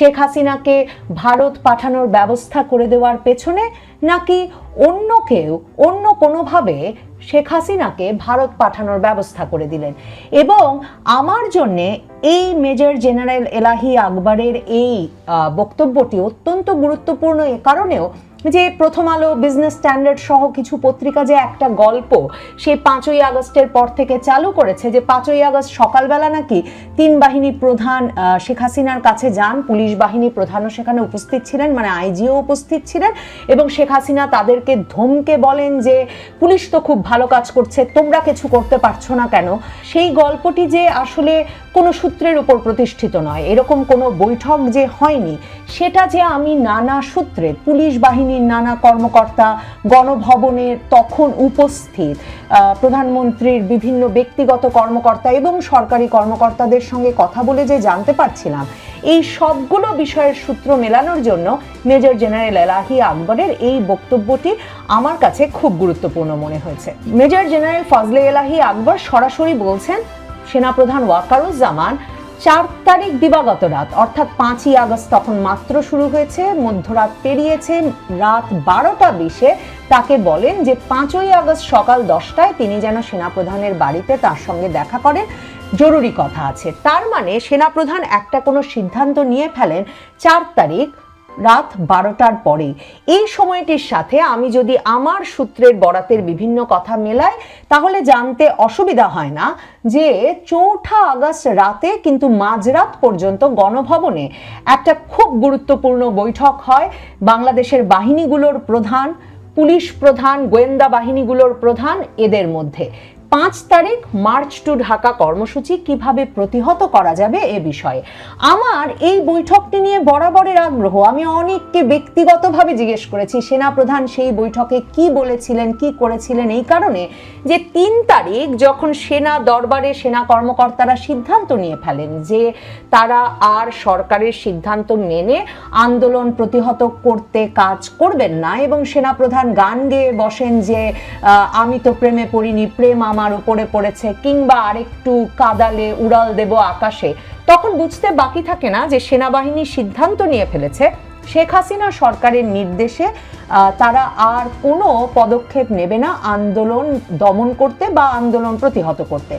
শেখ হাসিনাকে ভারত পাঠানোর ব্যবস্থা করে দেওয়ার পেছনে নাকি অন্য কেউ, অন্য কোনোভাবে শেখ হাসিনাকে ভারত পাঠানোর ব্যবস্থা করে দিলেন? এবং আমার জন্যে এই মেজর জেনারেল এলাহি আকবরের এই বক্তব্যটি অত্যন্ত গুরুত্বপূর্ণ এ কারণেও যে প্রথম আলো বিজনেস স্ট্যান্ডার্ড সহ কিছু পত্রিকা যে একটা গল্প, সেই পাঁচই আগস্টের পর থেকে চালু করেছে যে পাঁচই আগস্ট সকালবেলা নাকি তিন বাহিনী প্রধান শেখ হাসিনার কাছে যান। পুলিশ বাহিনী প্রধানও সেখানে উপস্থিত ছিলেন মানে আইজিও উপস্থিত ছিলেন এবং শেখ হাসিনা তাদেরকে ধমকে বলেন যে, পুলিশ তো খুব ভালো কাজ করছে, তোমরা কিছু করতে পারছ না কেন? সেই গল্পটি যে আসলে কোনো সূত্রের উপর প্রতিষ্ঠিত নয়, এরকম কোনো বৈঠক যে হয়নি, সেটা যে আমি নানা সূত্রে পুলিশ বাহিনীর নানা কর্মকর্তা গণভবনের তখন উপস্থিত। প্রধানমন্ত্রীর বিভিন্ন ব্যক্তিগত কর্মকর্তা এবং সরকারি কর্মকর্তাদের সঙ্গে কথা বলে যে জানতে পারছিলাম, এই সবগুলো বিষয়ের সূত্র মেলানোর জন্য মেজর জেনারেল এলাহি আকবরের এই বক্তব্যটি আমার কাছে খুব গুরুত্বপূর্ণ মনে হয়েছে। মেজর জেনারেল ফজলে এলাহি আকবর সরাসরি বলছেন, সেনাপ্রধান ওয়াকারুজ্জামান চার তারিখ দিবাগত রাত, অর্থাৎ পাঁচই আগস্ট তখন মাত্র শুরু হয়েছে, মধ্যরাত পেরিয়েছে, রাত বারোটা বিশে তাকে বলেন যে পাঁচই আগস্ট সকাল দশটায় তিনি যেন সেনাপ্রধানের বাড়িতে তার সঙ্গে দেখা করেন, জরুরি কথা আছে। তার মানে সেনাপ্রধান একটা কোনো সিদ্ধান্ত নিয়ে ফেলেন, চার তারিখ রাত বারোটার পরে। এই সময়টির সাথে আমি যদি আমার সূত্রের বরাতের বিভিন্ন কথা মেলাই, তাহলে জানতে অসুবিধা হয় না যে চৌঠা আগস্ট রাতে কিন্তু মাঝরাত পর্যন্ত গণভবনে একটা খুব গুরুত্বপূর্ণ বৈঠক হয়। বাংলাদেশের বাহিনীগুলোর প্রধান, পুলিশ প্রধান, গোয়েন্দা বাহিনীগুলোর প্রধান এদের মধ্যে। পাঁচ তারিখ মার্চ টু ঢাকা কর্মসূচি কীভাবে প্রতিহত করা যাবে এ বিষয়ে। আমার এই বৈঠকটি নিয়ে বরাবরের আগ্রহ। আমি অনেককে ব্যক্তিগতভাবে জিজ্ঞেস করেছি, সেনাপ্রধান সেই বৈঠকে কি বলেছিলেন, কি করেছিলেন এই কারণে যে তিন তারিখ যখন সেনা দরবারে সেনা কর্মকর্তারা সিদ্ধান্ত নিয়ে ফেলেন যে তারা আর সরকারের সিদ্ধান্ত মেনে আন্দোলন প্রতিহত করতে কাজ করবেন না এবং সেনাপ্রধান গান গেয়ে বসেন যে আমি তো প্রেমে পড়িনি, প্রেম আমার উপরে পড়েছে কিংবা আরেকটু কাদালে, উড়াল দেব আকাশে। তখন বুঝতে বাকি থাকে না যে সেনাবাহিনী সিদ্ধান্ত নিয়ে ফেলেছে। শেখ হাসিনা সরকারের নির্দেশে তারা আর কোনো পদক্ষেপ নেবে না আন্দোলন দমন করতে বা আন্দোলন প্রতিহত করতে।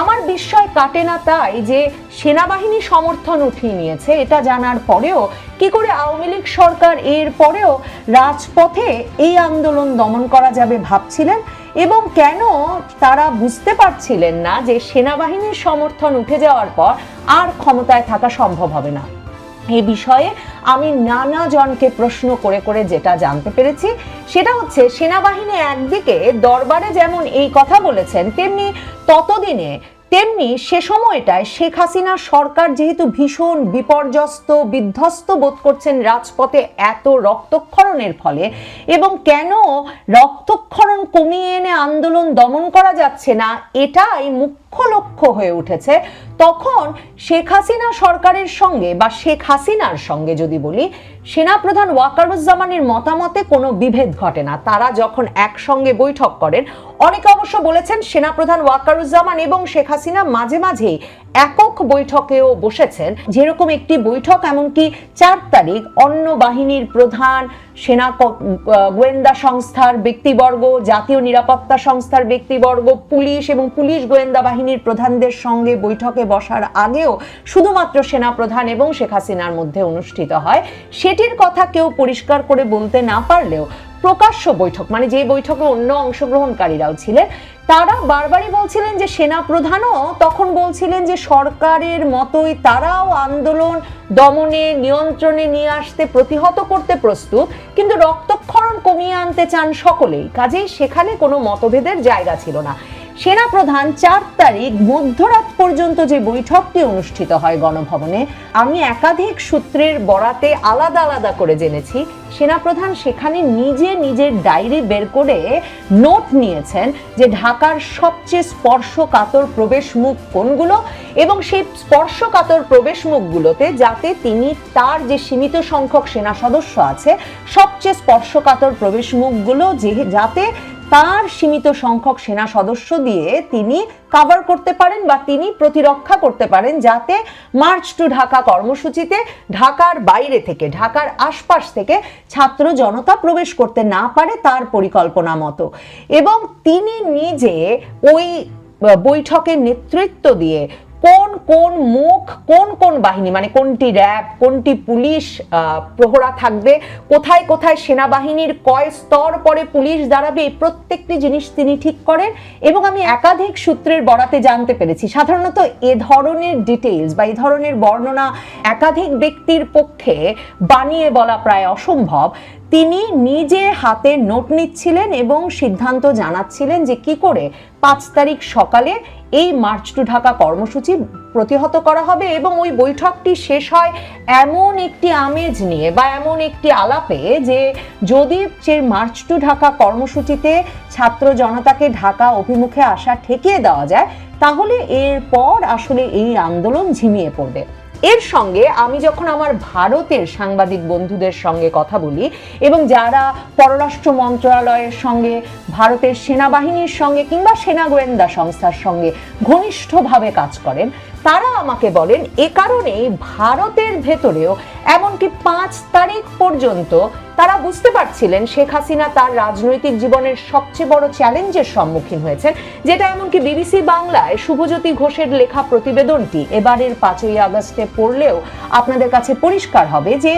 আমার বিস্ময় কাটে না তাই যে সেনাবাহিনী সমর্থন উঠিয়ে নিয়েছে, এটা জানার পরেও কি করে আওয়ামী লীগ সরকার এর পরেও রাজপথে এই আন্দোলন দমন করা যাবে ভাবছিলেন? এবং কেন তারা বুঝতে পারছিলেন না যে সেনাবাহিনীর সমর্থন উঠে যাওয়ার পর আর ক্ষমতায় থাকা সম্ভব হবে না। এ বিষয়ে আমি নানা জনকে প্রশ্ন করে করে যেটা জানতে পেরেছি, সেটা হচ্ছে সেনাবাহিনী একদিকে দরবারে যেমন এই কথা বলেছেন, তেমনি ততদিনে তেমনি সে সময়টায় শেখ হাসিনা সরকার যেহেতু ভীষণ বিপর্যস্ত, বিধ্বস্ত বোধ করছেন রাজপথে এত রক্তক্ষরণের ফলে এবং কেন রক্তক্ষরণ কমিয়ে এনে আন্দোলন দমন করা যাচ্ছে না, এটাই মুখ্য লক্ষ্য হয়ে উঠেছে। তখন শেখ হাসিনা সরকারের সঙ্গে বা শেখ হাসিনার সঙ্গে যদি বলি সেনাপ্রধান ওয়াকারুজ্জামানের মতামতে কোনো বিভেদ ঘটে না। তারা যখন একসঙ্গে বৈঠক করেন, অনেকে অবশ্য বলেছেন সেনাপ্রধান ওয়াকারুজ্জামান এবং শেখ হাসিনা মাঝে মাঝে একক বৈঠকেও বসেছেন। যেরকম একটি বৈঠক, এমনকি চার তারিখ অন্য বাহিনীর প্রধান সেনা গোয়েন্দা সংস্থার ব্যক্তিবর্গ, জাতীয় নিরাপত্তা সংস্থার ব্যক্তিবর্গ, পুলিশ এবং পুলিশ গোয়েন্দা বাহিনীর প্রধানদের সঙ্গে বৈঠকে বসার আগেও শুধুমাত্র সেনা প্রধান এবং শেখ হাসিনার মধ্যে অনুষ্ঠিত হয়। সেটির কথা কেউ পরিষ্কার করে বলতে না পারলেও প্রকাশ্য বৈঠক মানে যে বৈঠকে অন্য অংশগ্রহণকারীরাও ছিলেন তারা বারবারই বলছিলেন যে সেনা প্রধানও তখন বলছিলেন যে সরকারের মতোই তারাও আন্দোলন দমনে, নিয়ন্ত্রণে নিয়ে আসতে প্রতিহত করতে প্রস্তুত, কিন্তু রক্তক্ষরণ কমিয়ে আনতে চান সকলেই। কাজেই সেখানে কোনো মতভেদের জায়গা ছিল না। সেনাপ্রধান চার তারিখ মধ্যরাত পর্যন্ত যে বৈঠকটি অনুষ্ঠিত হয় গণভবনে, আমি একাধিক সূত্রের বরাতে আলাদা আলাদা করে জেনেছি। সেনাপ্রধান সেখানে নিজে নিজের ডায়েরি বের করে নোট নিয়েছেন যে ঢাকার সবচেয়ে স্পর্শকাতর প্রবেশ মুখ কোনগুলো এবং সেই স্পর্শকাতর প্রবেশ মুখগুলোতে যাতে তিনি তার যে সীমিত সংখ্যক সেনা সদস্য আছে, সবচেয়ে স্পর্শকাতর প্রবেশ মুখগুলো যে যাতে তার সীমিত সংখ্যক সেনা সদস্য দিয়ে তিনি কাভার করতে পারেন বা তিনি প্রতিরক্ষা করতে পারেন যাতে মার্চ টু ঢাকা কর্মসূচিতে ঢাকার বাইরে থেকে, ঢাকার আশপাশ থেকে ছাত্র জনতা প্রবেশ করতে না পারে তার পরিকল্পনা মতো। এবং তিনি নিজে ওই বৈঠকের নেতৃত্ব দিয়ে কোন কোন মুখ, কোন কোন বাহিনী মানে কোনটি র্যাব, কোনটি পুলিশ প্রহরা থাকবে, কোথায় কোথায় সেনাবাহিনীর কয় স্তর পরে পুলিশ দাঁড়াবে প্রত্যেকটি জিনিস তিনি ঠিক করেন এবং আমি একাধিক সূত্রের বরাতে জানতে পেরেছি। সাধারণত এ ধরনের ডিটেলস বা এই ধরনের বর্ণনা একাধিক ব্যক্তির পক্ষে বানিয়ে বলা প্রায় অসম্ভব। তিনি নিজে হাতে নোট নিচ্ছিলেন এবং সিদ্ধান্ত জানাচ্ছিলেন যে কি করে পাঁচ তারিখ সকালে এই মার্চ টু ঢাকা কর্মসূচি প্রতিহত করা হবে এবং ওই বৈঠকটি শেষ হয় এমন একটি আমেজ নিয়ে বা এমন একটি আলাপে যে যদি সেই মার্চ টু ঢাকা কর্মসূচিতে ছাত্র জনতাকে ঢাকা অভিমুখে আসা ঠেকিয়ে দেওয়া যায়, তাহলে এরপর আসলে এই আন্দোলন ঝিমিয়ে পড়বে। এর সঙ্গে আমি যখন আমার ভারতের সাংবাদিক বন্ধুদের সঙ্গে কথা বলি এবং যারা পররাষ্ট্র মন্ত্রণালয়ের সঙ্গে, ভারতের সেনাবাহিনীর সঙ্গে কিংবা সেনা গোয়েন্দা সংস্থার সঙ্গে ঘনিষ্ঠভাবে কাজ করেন, তারা আমাকে বলেন, এ কারণেই ভারতের ভেতরেও এমনকি পাঁচ তারিখ পর্যন্ত তারা বুঝতে পারছিলেন শেখ হাসিনা তার রাজনৈতিক জীবনের সবচেয়ে বড় চ্যালেঞ্জের সম্মুখীন হয়েছেন, যেটা এমনকি বিবিসি বাংলায় শুভজ্যোতি ঘোষের লেখা প্রতিবেদনটি এবারের পাঁচই আগস্টে পড়লেও আপনাদের কাছে পরিষ্কার হবে যে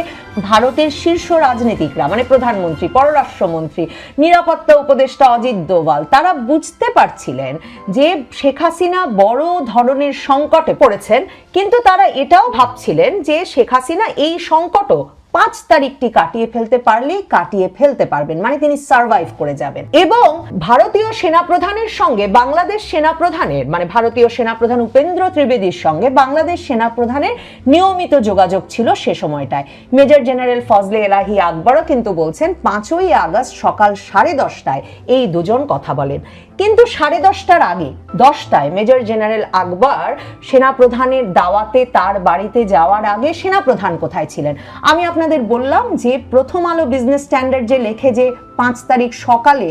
ভারতের শীর্ষ রাজনীতিকরা মানে প্রধানমন্ত্রী, পররাষ্ট্রমন্ত্রী, নিরাপত্তা উপদেষ্টা অজিত দোভাল, তারা বুঝতে পারছিলেন যে শেখ হাসিনা বড় ধরনের সংকটে পড়েছেন, কিন্তু তারা এটাও ভাবছিলেন যে শেখ হাসিনা এই সংকটও পাঁচ তারিখটি কাটিয়ে ফেলতে পারলেই কাটিয়ে ফেলতে পারবেন মানে তিনি সার্ভাইভ করে যাবেন। এবং ভারতীয় সেনাপ্রধানের সঙ্গে, বাংলাদেশ সেনাপ্রধানের মানে ভারতীয় সেনাপ্রধান উপেন্দ্র ত্রিবেদীর সঙ্গে বাংলাদেশ সেনাপ্রধানের নিয়মিত যোগাযোগ ছিল সে সময়টায়। মেজর জেনারেল ফজলে এলাহি আকবরও কিন্তু বলছেন, পাঁচই আগস্ট সকাল সাড়ে দশটায় এই দুজন কথা বলেন। কিন্তু সাড়ে দশটার আগে, দশটায় মেজর জেনারেল আকবর সেনাপ্রধানের দাওয়াতে তার বাড়িতে যাওয়ার আগে সেনাপ্রধান কোথায় ছিলেন? আমি আপনাদের বললাম যে প্রথম আলো বিজনেস স্ট্যান্ডার্ড যে লেখে যে পাঁচ তারিখ সকালে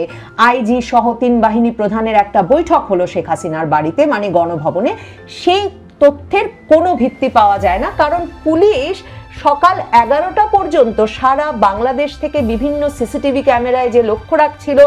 আইজি সহ তিন বাহিনী প্রধানের একটা বৈঠক হলো শেখ হাসিনার বাড়িতে মানে গণভবনে, সেই তথ্যের কোনো ভিত্তি পাওয়া যায় না, কারণ পুলিশ সকাল এগারোটা পর্যন্ত সারা বাংলাদেশ থেকে বিভিন্ন সিসিটিভি ক্যামেরায় যে লক্ষ্য রাখছিল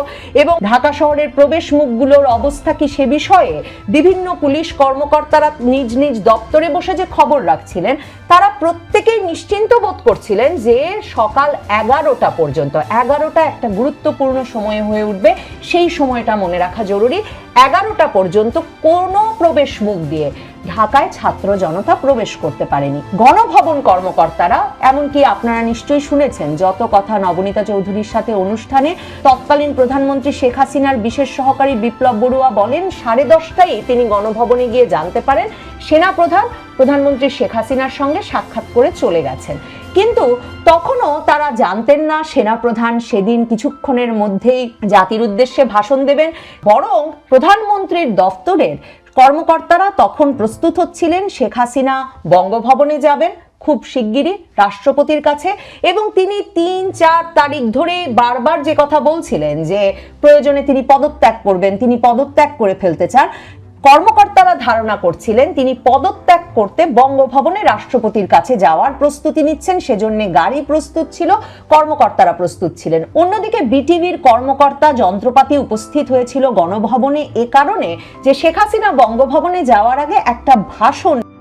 এবং ঢাকা শহরের প্রবেশ মুখগুলোর অবস্থা কি সে বিষয়ে বিভিন্ন পুলিশ কর্মকর্তারা নিজ নিজ দপ্তরে বসে যে খবর রাখছিলেন, তারা প্রত্যেকেই নিশ্চিন্ত বোধ করছিলেন যে সকাল এগারোটা পর্যন্ত, এগারোটা একটা গুরুত্বপূর্ণ সময় হয়ে উঠবে, সেই সময়টা মনে রাখা জরুরি। এগারোটা পর্যন্ত কোনো প্রবেশ মুখ দিয়ে ঢাকায় ছাত্র জনতা প্রবেশ করতে পারেনি। গণভবন কর্মকর্তারা, এমনকি আপনারা নিশ্চয়ই শুনেছেন, যত কথা নবনীতা চৌধুরীর সাথে অনুষ্ঠানে তৎকালীন প্রধানমন্ত্রী শেখ হাসিনার বিশেষ সহকারী বিপ্লব বড়ুয়া বলেন, সাড়ে দশটায় তিনি গণভবনে গিয়ে জানতে পারেন সেনা প্রধান প্রধানমন্ত্রী শেখ হাসিনার সঙ্গে সাক্ষাৎ করে চলে গেছেন। কিন্তু তখনও তারা জানতেন না সেনাপ্রধান সেদিন কিছুক্ষণের মধ্যেই জাতির উদ্দেশ্যে ভাষণ দেবেন, বরং প্রধানমন্ত্রীর দফতরের কর্মকর্তারা তখন প্রস্তুত হচ্ছিলেন, শেখ হাসিনা বঙ্গভবনে যাবেন, খুব শিগগিরই রাষ্ট্রপতির কাছে। এবং তিনি তিন, চার তারিখ ধরে বারবার যে কথা বলছিলেন যে প্রয়োজনে তিনি পদত্যাগ করবেন, তিনি পদত্যাগ করে ফেলতে চান কর্মকর্তারা ধারণা করছিলেন তিনি পদত্যাগ করতে বঙ্গভবনে রাষ্ট্রপতির কাছে যাওয়ার প্রস্তুতি নিচ্ছেন, সেজন্য গাড়ি প্রস্তুত ছিল, কর্মকর্তারা প্রস্তুত ছিলেন। অন্যদিকে বিটিভির কর্মকর্তা যন্ত্রপাতি উপস্থিত হয়েছিল গণভবনে, এ কারণে যে শেখ হাসিনা বঙ্গভবনে যাওয়ার আগে একটা ভাষণ